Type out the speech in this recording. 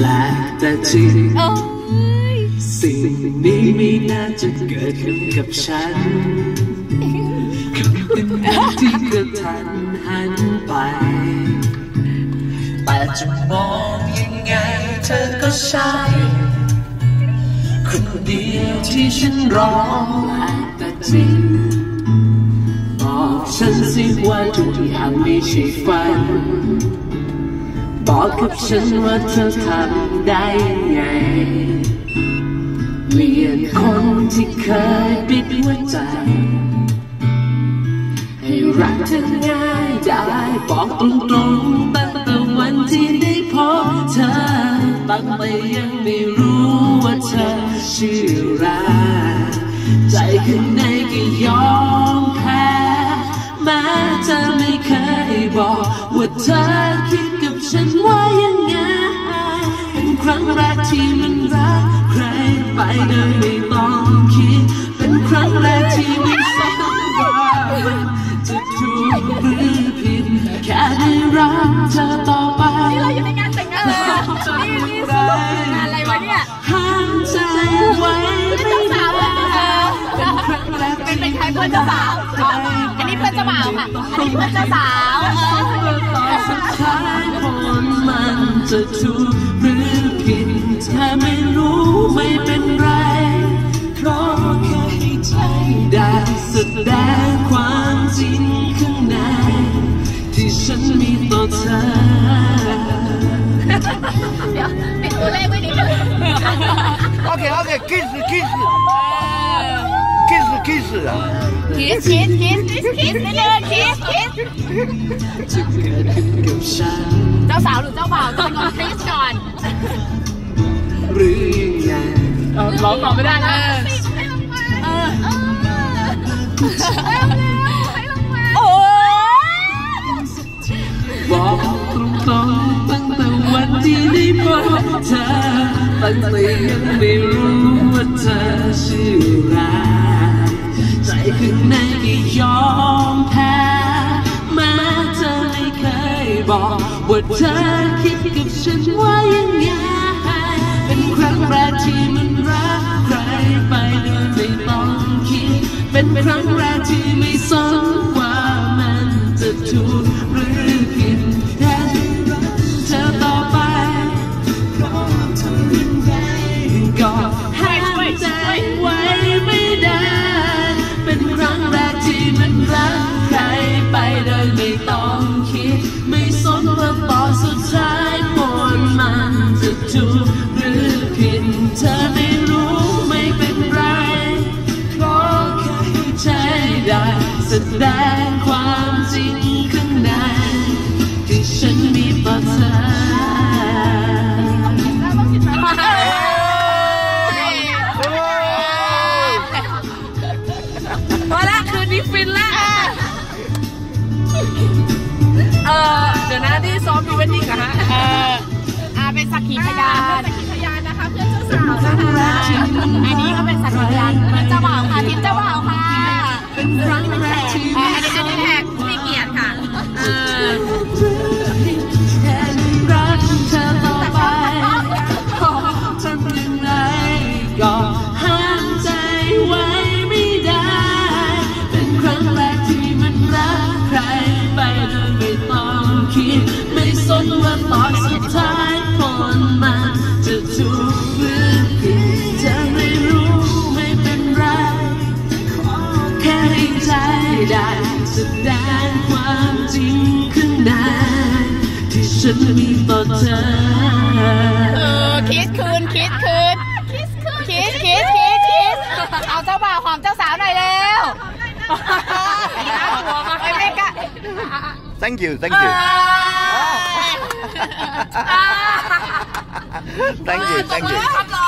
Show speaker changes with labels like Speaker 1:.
Speaker 1: แปลกแต่จริง สิ่งนี้ไม่น่าจะเกิดขึ้นกับฉันที่กระทันหันไป แต่จะมองยังไงเธอก็ใช่คนเดียวที่ฉันรอแปลกแต่จริงบอกฉันสิว่าทุกอย่างไม่ใช่ฝัน บอกกับฉันว่าเธอทำได้ยังไงเปลี่ยนคนที่เคยปิดหัวใจ ให้รักเธอง่ายได้บอกตรงๆตั้งแต่วันที่ได้พบเธอ ตั้งแต่ยังไม่รู้ว่าเธอชื่ออะไรใจข้างในก็ยอมแพ้แม้เธอไม่เคย บอกว่าเธอคิดกับฉันว่ายังไง เป็นครั้งแรกที่มันรักใครไปโดยไม่ต้องคิด เป็นครั้งแรกที่ไม่สนว่าจะถูกหรือผิดแค่ได้รักเธอต่อไป
Speaker 2: นี่เราอยู่ในงานแต่งงานเลยอนี่นี่สนุกงานอะไรวะเนี่ย
Speaker 1: ห้ามใจไว้ไม่ได้เป็นครั้งแรก
Speaker 2: เป็นเป็นใครเพื่อนเจ้าสาว เพื่อนเจ้าสาวเออ
Speaker 1: ตอนสุดท้ายผลมันจะถูกหรือผิดถ้าไม่รู้ไม่เป็นไร เพราะแค่ให้ใจได้แสดงความจริงข้างในที่ฉันมีต่อเธอ
Speaker 2: เดี๋ยวเป็นตัวเลขไว้นิดนึง
Speaker 3: OK OK kiss kiss kiss kiss 啊！
Speaker 2: คิสคิส คิสคิสคิสนิดนึงคิสคิส
Speaker 1: จะเกิดขึ้นกับฉัน
Speaker 2: เจ้าสาวหรือเจ้าบ่าวต้องก่อนคิสก่อน
Speaker 1: หรือยังไง
Speaker 2: ร้องต่อไม่ได้นะเออโอ้ย
Speaker 1: บอกตรงๆตั้งแต่วันที่ได้พบเธอตั้งแต่ยังไม่รู้ว่าเธอชื่ออะไร ใจข้างในก็ยอมแพ้แม้เธอไม่เคยบอกว่าเธอคิดกับฉันว่า ถูกหรือผิดเธอไม่รู้ไม่เป็นไรขอแค่ให้ใจได้แสดงความจริงข้างในที่ฉันมีต่อเธอ
Speaker 2: พอละคืนนี้ฟินละ สักขีพยานสักขีพยานนะคะเพื่อนเจ้าสาวนะคะ
Speaker 1: ได้แสดงความจริงข้างในที่ฉันมีต่อเธอ
Speaker 2: เออคิสคืนคิสคืนคิสคืนคิสคิสคิสคิสเอาเจ้าบ่าวหอมเจ้าสาวหน่อยเร็วน่ากลัวมากไม่กล้า
Speaker 3: Thank you thank you thank you thank you
Speaker 2: ทำรออะไร